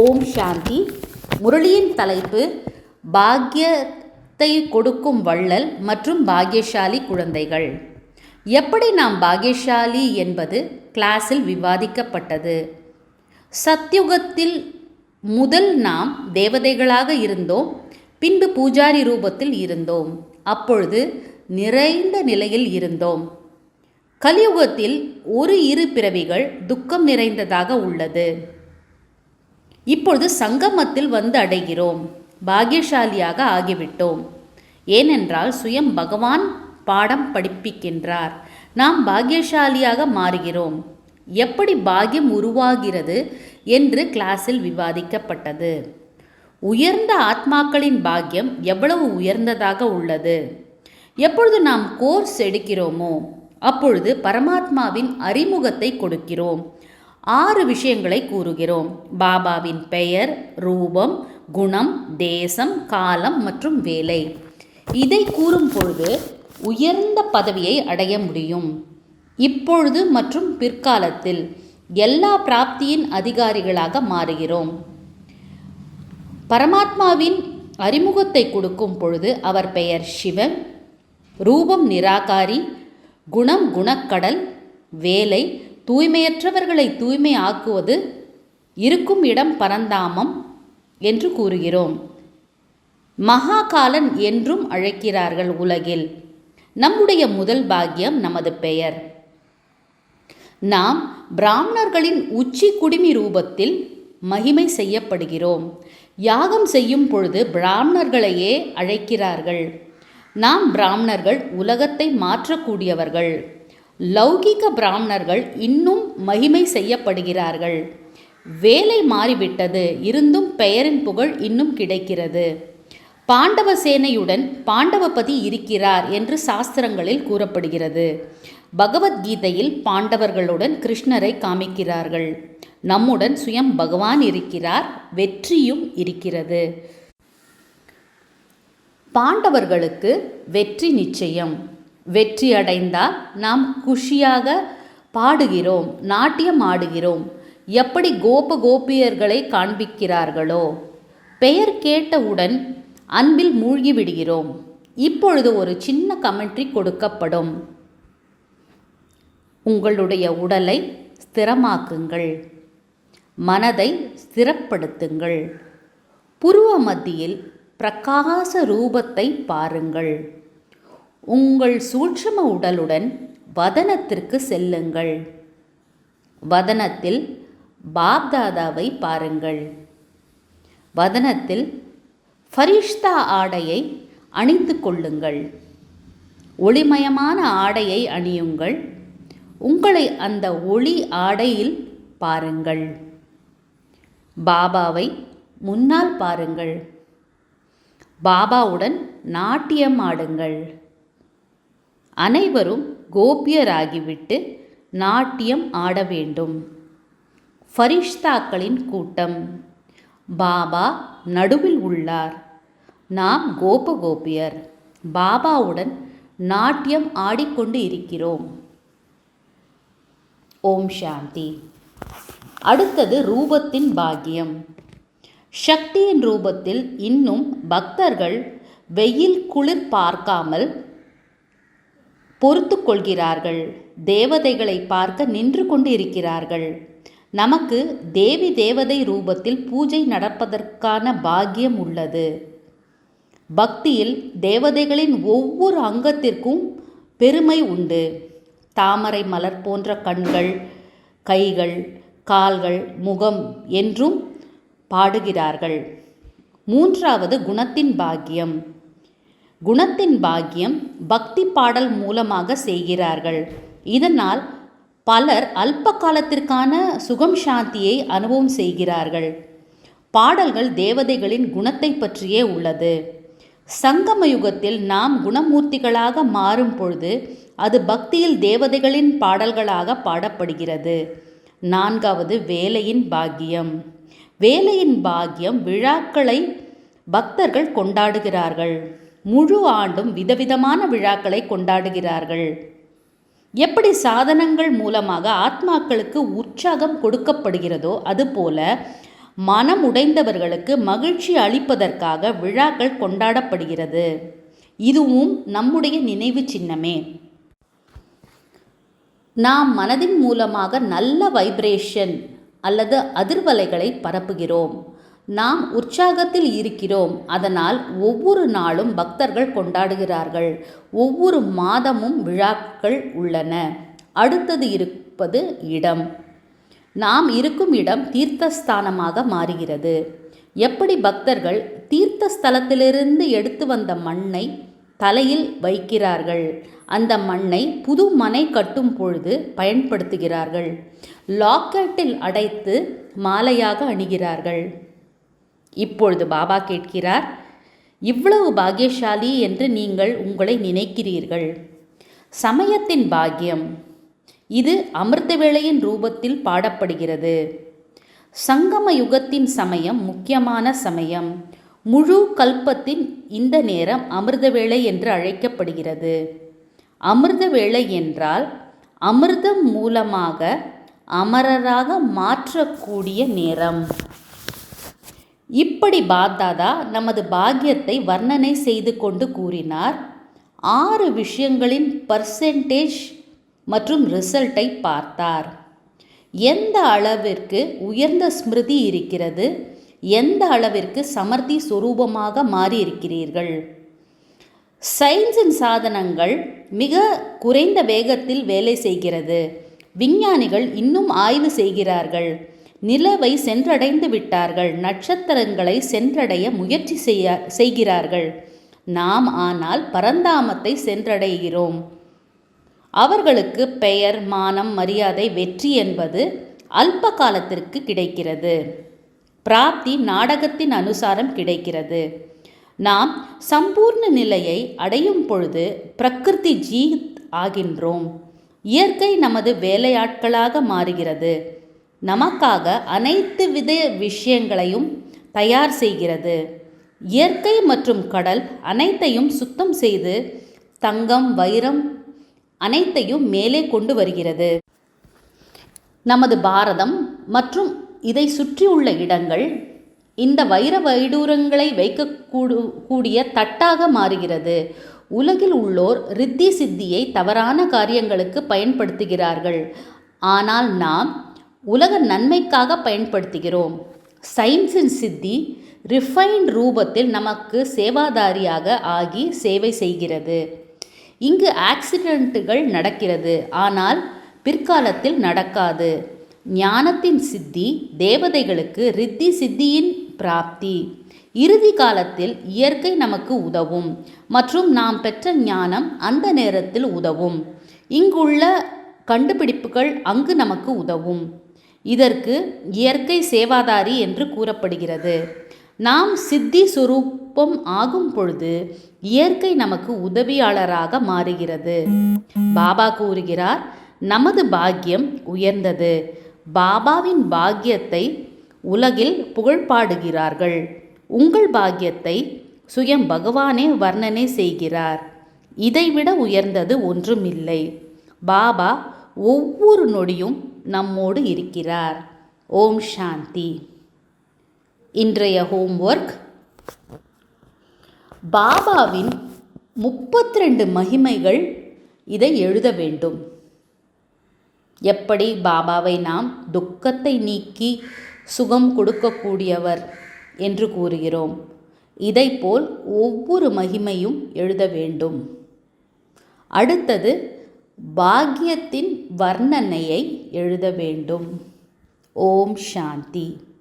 ஓம் சாந்தி. முரளியின் தலைப்பு பாக்கியத்தை கொடுக்கும் வள்ளல் மற்றும் பாக்கியசாலி குழந்தைகள். எப்படி நாம் பாக்யசாலி என்பது கிளாஸில் விவாதிக்கப்பட்டது. சத்யுகத்தில் முதல் நாம் தேவதைகளாக இருந்தோம் பின்பு பூஜாரி ரூபத்தில் இருந்தோம். அப்பொழுது நிறைந்த நிலையில் இருந்தோம். கலியுகத்தில் ஒரு இரு பிறவிகள் துக்கம் நிறைந்ததாக உள்ளது. இப்பொழுது சங்கமத்தில் வந்து அடைகிறோம். பாக்கியசாலியாக ஆகிவிட்டோம். ஏனென்றால் சுயம் பகவான் பாடம் படிப்பிக்கின்றார். நாம் பாக்கியசாலியாக மாறுகிறோம். எப்படி பாக்கியம் உருவாகிறது என்று கிளாஸில் விவாதிக்கப்பட்டது. உயர்ந்த ஆத்மாக்களின் பாக்கியம் எவ்வளவு உயர்ந்ததாக உள்ளது? எப்பொழுது நாம் கோர்ஸ் எடுக்கிறோமோ அப்பொழுது பரமாத்மாவின் அறிமுகத்தை கொடுக்கிறோம். ஆறு விஷயங்களை கூறுகிறோம். பாபாவின் பெயர் ரூபம் குணம் தேசம் காலம் மற்றும் வேலை. இதை கூறும் பொழுது உயர்ந்த பதவியை அடைய முடியும். இப்பொழுது மற்றும் பிற்காலத்தில் எல்லா பிராப்தியின் அதிகாரிகளாக மாறுகிறோம். பரமாத்மாவின் அறிமுகத்தை கொடுக்கும் பொழுது அவர் பெயர் சிவன் ரூபம் நிராகாரி குணம் குணக்கடல் வேலை தூய்மையற்றவர்களை தூய்மை ஆக்குவது இருக்கும் இடம் பரந்தாமம் என்று கூறுகிறோம். மகாகாலன் என்றும் அழைக்கிறார்கள் உலகில். நம்முடைய முதல் பாக்கியம் நமது பெயர். நாம் பிராமணர்களின் உச்சி குடிமி ரூபத்தில் மகிமை செய்யப்படுகிறோம். யாகம் செய்யும் பொழுது பிராமணர்களையே அழைக்கிறார்கள். நாம் பிராமணர்கள் உலகத்தை மாற்றக்கூடியவர்கள். லௌகிக பிராமணர்கள் இன்னும் மகிமை செய்யப்படுகிறார்கள். வேலை மாறிவிட்டது. இருந்தும் பெயரின் புகழ் இன்னும் கிடைக்கிறது. பாண்டவ சேனையுடன் பாண்டவபதி இருக்கிறார் என்று சாஸ்திரங்களில் கூறப்படுகிறது. பகவத்கீதையில் பாண்டவர்களுடன் கிருஷ்ணரை காமிக்கிறார்கள். நம்முடன் சுயம் பகவான் இருக்கிறார். வெற்றியும் இருக்கிறது. பாண்டவர்களுக்கு வெற்றி நிச்சயம். வெற்றி அடைந்தால் நாம் குஷியாக பாடுகிறோம் நாட்டியம் ஆடுகிறோம். எப்படி கோப கோபியர்களை காண்பிக்கிறார்களோ? பெயர் கேட்டவுடன் அன்பில் மூழ்கி விடுகிறோம் இப்பொழுது ஒரு சின்ன கமெண்ட்ரி கொடுக்கப்படும். உங்களுடைய உடலை ஸ்திரமாக்குங்கள். மனதை ஸ்திரப்படுத்துங்கள். புருவ மத்தியில் பிரகாச ரூபத்தை பாருங்கள். உங்கள் சூட்சம உடலுடன் வதனத்திற்கு செல்லுங்கள். வதனத்தில் பாப்தாதாவை பாருங்கள். வதனத்தில் ஃபரிஷ்தா ஆடையை அணிந்து கொள்ளுங்கள். ஒளிமயமான ஆடையை அணியுங்கள். உங்களை அந்த ஒளி ஆடையில் பாருங்கள். பாபாவை முன்னால் பாருங்கள். பாபாவுடன் நாட்டியம் ஆடுங்கள். அனைவரும் கோபியராகிவிட்டு நாட்டியம் ஆட வேண்டும். ஃபரிஷ்தாக்களின் கூட்டம். பாபா நடுவில் உள்ளார். நாம் கோப கோபியர் பாபாவுடன் நாட்டியம் ஆடிக்கொண்டு இருக்கிறோம். ஓம் சாந்தி. அடுத்தது ரூபத்தின் பாக்கியம். சக்தியின் ரூபத்தில் இன்னும் பக்தர்கள் வெயில் குளிர் பார்க்காமல் பொறுத்து கொள்கிறார்கள் தேவதைகளை பார்க்க நின்று கொண்டு இருக்கிறார்கள் நமக்கு தேவி தேவதை ரூபத்தில் பூஜை நடப்பதற்கான பாக்கியம் உள்ளது. பக்தியில் தேவதைகளின் ஒவ்வொரு அங்கத்திற்கும் பெருமை உண்டு. தாமரை மலர் போன்ற கண்கள் கைகள் கால்கள் முகம் என்றும் பாடுகிறார்கள். மூன்றாவது குணத்தின் பாக்கியம். குணத்தின் பாக்கியம் பக்தி பாடல் மூலமாக செய்கிறார்கள். இதனால் பலர் அல்ப காலத்திற்கான சுகம் சாந்தியை அனுபவம் செய்கிறார்கள். பாடல்கள் தேவதைகளின் குணத்தை பற்றியே உள்ளது. சங்கம யுகத்தில் நாம் குணமூர்த்திகளாக மாறும் பொழுது அது பக்தியில் தேவதைகளின் பாடல்களாக பாடப்படுகிறது. நான்காவது வேலையின் பாக்கியம். வேலையின் பாக்கியம் விழாக்களை பக்தர்கள் கொண்டாடுகிறார்கள். முழு ஆண்டும் விதவிதமான விழாக்களை கொண்டாடுகிறார்கள். எப்படி சாதனங்கள் மூலமாக ஆத்மாக்களுக்கு உற்சாகம் கொடுக்கப்படுகிறதோ அதுபோல மனம் உடைந்தவர்களுக்கு மகிழ்ச்சி அளிப்பதற்காக விழாக்கள் கொண்டாடப்படுகிறது. இதுவும் நம்முடைய நினைவு சின்னமே. நாம் மனதின் மூலமாக நல்ல வைப்ரேஷன் அல்லது அதிர்வலைகளை பரப்புகிறோம். நாம் உற்சாகத்தில் இருக்கிறோம். அதனால் ஒவ்வொரு நாளும் பக்தர்கள் கொண்டாடுகிறார்கள். ஒவ்வொரு மாதமும் விழாக்கள் உள்ளன. அடுத்தது இருப்பது இடம். நாம் இருக்கும் இடம் தீர்த்தஸ்தானமாக மாறுகிறது. எப்படி பக்தர்கள் தீர்த்த ஸ்தலத்திலிருந்து எடுத்து வந்த மண்ணை தலையில் வைக்கிறார்கள்? அந்த மண்ணை புது மனை கட்டும் பொழுது பயன்படுத்துகிறார்கள். லாக்கெட்டில் அடைத்து மாலையாக அணிகிறார்கள். இப்பொழுது பாபா கேட்கிறார் இவ்வளவு பாக்கியசாலி என்று நீங்கள் உங்களை நினைக்கிறீர்கள். சமயத்தின் பாக்கியம் இது அமிர்த வேளையின் ரூபத்தில் பாடப்படுகிறது. சங்கம யுகத்தின் சமயம் முக்கியமான சமயம். முழு கல்பத்தின் இந்த நேரம் அமிர்த வேளை என்று அழைக்கப்படுகிறது. அமிர்த வேளை என்றால் அமிர்தம் மூலமாக அமரராக மாற்றக்கூடிய நேரம். இப்படி பாத்தாதா நமது பாக்கியத்தை வர்ணனை செய்து கொண்டு கூறினார். ஆறு விஷயங்களின் பர்சன்டேஜ் மற்றும் ரிசல்ட்டை பார்த்தார். எந்த அளவிற்கு உயர்ந்த ஸ்மிருதி இருக்கிறது? எந்த அளவிற்கு சமர்த்தி சுரூபமாக மாறியிருக்கிறீர்கள்? சயின்ஸின் சாதனங்கள் மிக குறைந்த வேகத்தில் வேலை செய்கிறது. விஞ்ஞானிகள் இன்னும் ஆய்வு செய்கிறார்கள். நிலவை சென்றடைந்து விட்டார்கள். நட்சத்திரங்களை சென்றடைய முயற்சி செய்ய செய்கிறார்கள். நாம் ஆனால் பரந்தாமத்தை சென்றடைகிறோம். அவர்களுக்கு பெயர் மானம் மரியாதை வெற்றி என்பது அல்ப காலத்திற்கு கிடைக்கிறது. பிராப்தி நாடகத்தின் அனுசாரம் கிடைக்கிறது. நாம் சம்பூர்ண நிலையை அடையும் பொழுது பிரகிருதி ஜீத் ஆகின்றோம். இயற்கை நமது வேலையாட்களாக மாறுகிறது. நமக்காக அனைத்து வித விஷயங்களையும் தயார் செய்கிறது. இயற்கை மற்றும் கடல் அனைத்தையும் சுத்தம் செய்து தங்கம் வைரம் அனைத்தையும் மேலே கொண்டு வருகிறது. நமது பாரதம் மற்றும் இதை சுற்றியுள்ள இடங்கள் இந்த வைர வைடூரங்களை வைக்கக்கூடு கூடிய தட்டாக மாறுகிறது. உலகில் உள்ளோர் ரித்தி சித்தியை தவறான காரியங்களுக்கு பயன்படுத்துகிறார்கள். ஆனால் நாம் உலக நன்மைக்காக பயன்படுத்துகிறோம். சயின்ஸின் சித்தி ரிஃபைன்ட் ரூபத்தில் நமக்கு சேவாதாரியாக ஆகி சேவை செய்கிறது. இங்கு ஆக்சிடென்ட்டுகள் நடக்கிறது. ஆனால் பிற்காலத்தில் நடக்காது. ஞானத்தின் சித்தி தேவதைகளுக்கு ரித்தி சித்தியின் பிராப்தி. இறுதி காலத்தில் இயற்கை நமக்கு உதவும். மற்றும் நாம் பெற்ற ஞானம் அந்த நேரத்தில் உதவும். இங்குள்ள கண்டுபிடிப்புகள் அங்கு நமக்கு உதவும். இதற்கு இயற்கை சேவாதாரி என்று கூறப்படுகிறது. நாம் சித்தி சுரூபம் ஆகும் பொழுது இயற்கை நமக்கு உதவியாளராக மாறுகிறது. பாபா கூறுகிறார் நமது பாக்கியம் உயர்ந்தது. பாபாவின் பாக்கியத்தை உலகில் புகழ்பாடுகிறார்கள் உங்கள் பாக்கியத்தை சுயம் பகவானே வர்ணனை செய்கிறார். இதைவிட உயர்ந்தது ஒன்றுமில்லை. பாபா ஒவ்வொரு நொடியும் நம்மோடு இருக்கிறார். ஓம் சாந்தி. இன்றைய ஹோம்ஒர்க் பாபாவின் முப்பத்தி ரெண்டு மகிமைகள் இதை எழுத வேண்டும். எப்படி பாபாவை நாம் துக்கத்தை நீக்கி சுகம் கொடுக்கக்கூடியவர் என்று கூறுகிறோம். இதைப்போல் ஒவ்வொரு மகிமையும் எழுத வேண்டும். அடுத்தது பாக்கியத்தின் வர்ணனையை எழுத வேண்டும். ஓம் சாந்தி.